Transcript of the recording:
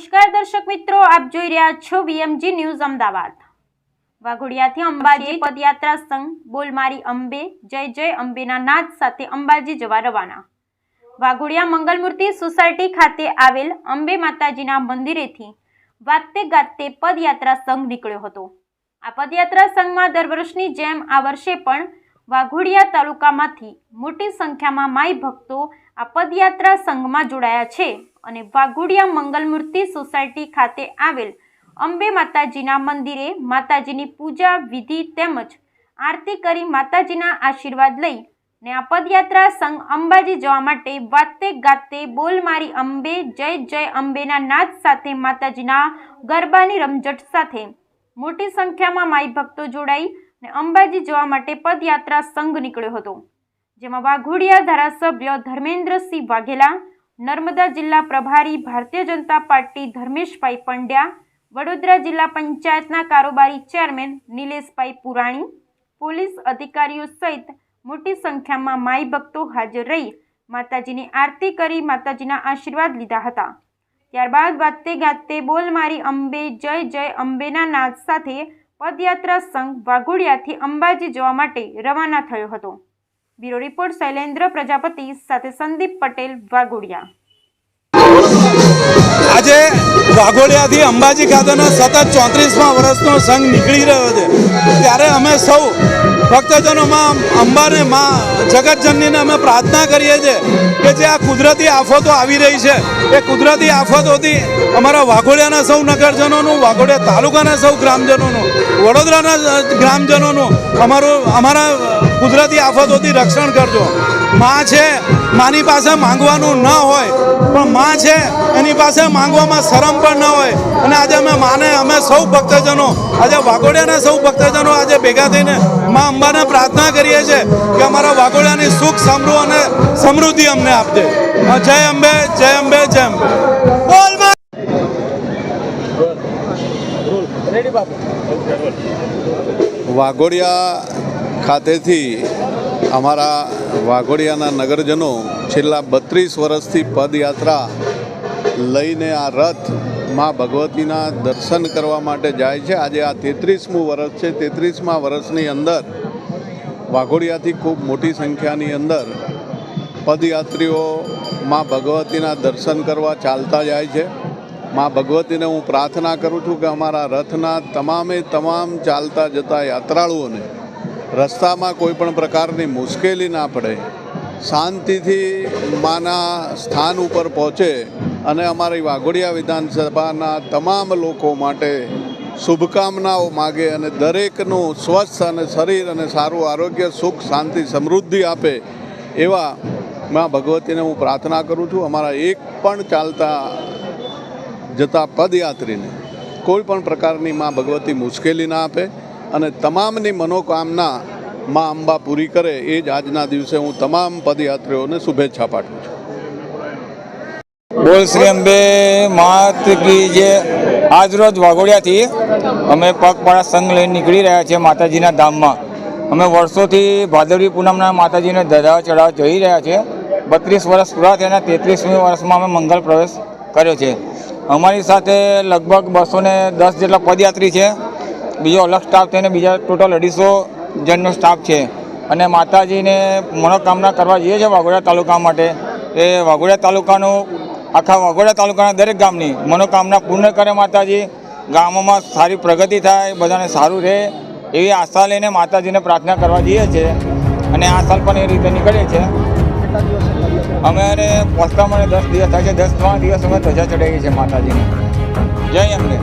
નમસ્કાર દર્શક મિત્રો, આપ જોઈ રહ્યા છો વીએમજી ન્યૂઝ અમદાવાદ. વાઘોડિયાથી અંબાજી પદયાત્રા સંઘ, બોલમારી અંબે, જય જય અંબેના નાદ સાથે અંબાજી જવા રવાના. વાઘોડિયા મંગલમૂર્તિ સોસાયટી ખાતે આવેલ અંબે માતાજીના મંદિરેથી વાતે ગાતે પદયાત્રા સંઘ નીકળ્યો હતો. આ પદયાત્રા સંઘમાં દર વર્ષની જેમ આ વર્ષે પણ વાઘોડિયા તાલુકામાંથી મોટી સંખ્યામાં માઈ ભક્તો આ પદયાત્રા સંઘમાં જોડાયા છે અને વાઘોડિયા મંગલમૂર્તિ સોસાયટી ખાતે આવેલ અંબે માતાજીના મંદિરે માતાજીની પૂજા વિધિ તેમજ આરતી કરી માતાજીના આશીર્વાદ લઈ ને આ પદયાત્રા સંઘ અંબાજી જવા માટે વાતે ગાતે બોલ મારી અંબે, જય જય અંબેના નાદ સાથે માતાજીના ગરબાની રમઝટ સાથે. મોટી સંખ્યામાં માઈ ભક્તો જોડાઈ ને અંબાજી જવા માટે પદયાત્રા સંઘ નીકળ્યો હતો. જેમાં વાઘોડિયા ધારાસભ્ય ધર્મેન્દ્રસિંહ વાઘેલા, નર્મદા જિલ્લા પ્રભારી ભારતીય જનતા પાર્ટી ધર્મેશભાઈ પંડ્યા, વડોદરા જિલ્લા પંચાયતના કારોબારી ચેરમેન નિલેશભાઈ પુરાણી, પોલીસ અધિકારીઓ સહિત મોટી સંખ્યામાં માઈ ભક્તો હાજર રહી, માતાજીની આરતી કરી, માતાજીના આશીર્વાદ લીધા હતા. ત્યારબાદ વાતે ગાતે બોલ મારી અંબે, જય જય અંબેના નાદ સાથે પદયાત્રા સંઘ વાઘોડિયાથી અંબાજી જવા માટે રવાના થયો હતો. બ્યુરો રિપોર્ટ શૈલેન્દ્ર પ્રજાપતિ સાથે સંદીપ પટેલ વાઘોડિયા. આજે વાઘોડિયાથી અંબાજી ખાતેનો સતત ચોત્રીસમાં વર્ષનો સંઘ નીકળી રહ્યો છે. ત્યારે અમે સૌ ભક્તજનોમાં અંબાને મા જગતજનનીને અમે પ્રાર્થના કરીએ છીએ કે જે આ કુદરતી આફતો આવી રહી છે, એ કુદરતી આફતોથી અમારા વાઘોડિયાના સૌ નગરજનોનું, વાઘોડિયા તાલુકાના સૌ ગ્રામજનોનું, વડોદરાના ગ્રામજનોનું, અમારું, અમારા કુદરતી આફતોથી રક્ષણ કરજો માં છે માની પાસે માંગવાનું ન હોય પણ માં છે એની પાસે માંગવામાં શરમ પણ ન હોય અને આજે અમે માને અમે સૌ ભક્તજનો આજે વાઘોડિયાના સૌ ભક્તજનો આજે ભેગા થઈને માં અંબાને પ્રાર્થના કરીએ છીએ કે અમારા વાઘોડિયાની સુખ સમૃદ્ધ અને સમૃદ્ધિ અમને આપજે જય અંબે જય અંબે જય અંબે બોલમાં વાઘોડિયા ખાતેથી અમારા વાઘોડિયાના નગરજનો છેલ્લા બત્રીસ વર્ષથી પદયાત્રા લઈને આ રથમાં ભગવતીના દર્શન કરવા માટે જાય છે. આજે આ તેત્રીસમું વર્ષ છે. તેત્રીસમા વર્ષની અંદર વાઘોડિયાથી ખૂબ મોટી સંખ્યાની અંદર પદયાત્રીઓ માં ભગવતીના દર્શન કરવા ચાલતા જાય છે. માં ભગવતીને હું પ્રાર્થના કરું છું કે અમારા રથના તમામે તમામ ચાલતા જતા યાત્રાળુઓને રસ્તામાં કોઈ પણ પ્રકારની મુશ્કેલી ના પડે, શાંતિથી માના સ્થાન ઉપર પહોંચે અને અમારી વાઘોડિયા વિધાનસભાના તમામ લોકો માટે શુભકામનાઓ માગે અને દરેકનું સ્વસ્થ અને શરીર અને સારું આરોગ્ય, સુખ, શાંતિ, સમૃદ્ધિ આપે એવા માં ભગવતીને હું પ્રાર્થના કરું છું. અમારા એક પણ ચાલતા જતા પદયાત્રીને કોઈ પણ પ્રકારની માં ભગવતી મુશ્કેલી ના આપે અને તમામની મનોકામના માં અંબા પૂરી કરે એ જ આજના દિવસે હું તમામ પદયાત્રીઓને શુભેચ્છા પાઠવું છું. બોલ શ્રી અંબે, માત કી જે આજરોજ વાઘોડિયાથી અમે પગપાળા સંઘ લઈને નીકળી રહ્યા છીએ માતાજીના ધામમાં. અમે વર્ષોથી ભાદરવી પૂનમના માતાજીને ધરાવા ચડાવવા જઈ રહ્યા છીએ. બત્રીસ વર્ષ પૂરા થયાના તેત્રીસમી વર્ષમાં અમે મંગલ પ્રવેશ કર્યો છે. અમારી સાથે લગભગ બસો દસ જેટલા પદયાત્રી છે. બીજો અલગ સ્ટાફ થઈને બીજા ટોટલ અઢીસો જણનો સ્ટાફ છે. અને માતાજીને મનોકામના કરવા જઈએ છીએ વાઘોડિયા તાલુકા માટે. એ વાઘોડિયા તાલુકાનું, આખા વાઘોડિયા તાલુકાના દરેક ગામની મનોકામના પૂર્ણ કરે માતાજી. ગામોમાં સારી પ્રગતિ થાય, બધાને સારું રહે એવી આશા લઈને માતાજીને પ્રાર્થના કરવા જઈએ છીએ. અને આ સાલ પણ એ રીતે નીકળીએ છીએ અમે અને પહોંચતા મને દસ દિવસ થાય છે, દસ ત્રણ દિવસ અમે ધજા ચડાવીએ છીએ માતાજીને. જય એમને